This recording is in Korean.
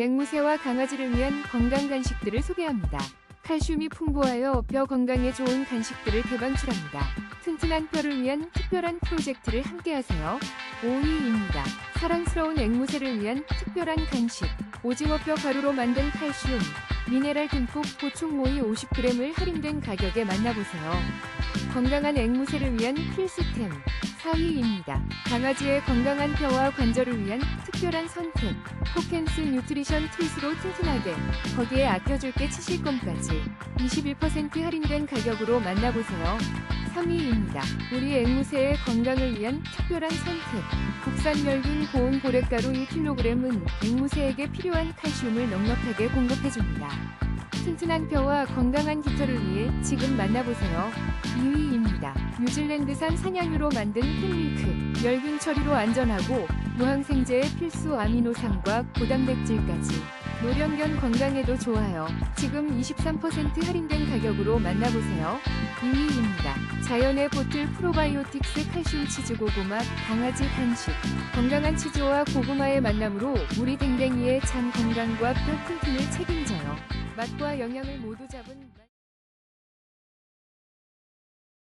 앵무새와 강아지를 위한 건강 간식들을 소개합니다. 칼슘이 풍부하여 뼈 건강에 좋은 간식들을 개방출합니다. 튼튼한 뼈를 위한 특별한 프로젝트를 함께하세요. 5위입니다. 사랑스러운 앵무새를 위한 특별한 간식. 오징어뼈 가루로 만든 칼슘, 미네랄 듬뿍 보충 모이 50g을 할인된 가격에 만나보세요. 건강한 앵무새를 위한 필수템 4위입니다. 강아지의 건강한 뼈와 관절을 위한 특별한 선택. 포켄스 뉴트리션 트윗으로 튼튼하게 거기에 아껴줄 게 치실껌까지 21% 할인된 가격으로 만나보세요. 3위입니다. 우리 앵무새의 건강을 위한 특별한 선택. 국산 멸균 고온 보레가루 1kg은 앵무새에게 필요한 칼슘을 넉넉하게 공급해줍니다. 튼튼한 뼈와 건강한 깃털을 위해 지금 만나보세요. 2위입니다. 뉴질랜드산 산양유로 만든 흰밀크. 멸균 처리로 안전하고 무항생제의 필수 아미노산과 고단백질까지. 노령견 건강에도 좋아요. 지금 23% 할인된 가격으로 만나보세요. 2위입니다. 자연의 보틀 프로바이오틱스 칼슘 치즈 고구마 강아지 간식. 건강한 치즈와 고구마의 만남으로 우리 댕댕이의 장 건강과 뼈 튼튼을 책임져요. 맛과 영양을 모두 잡은 맛-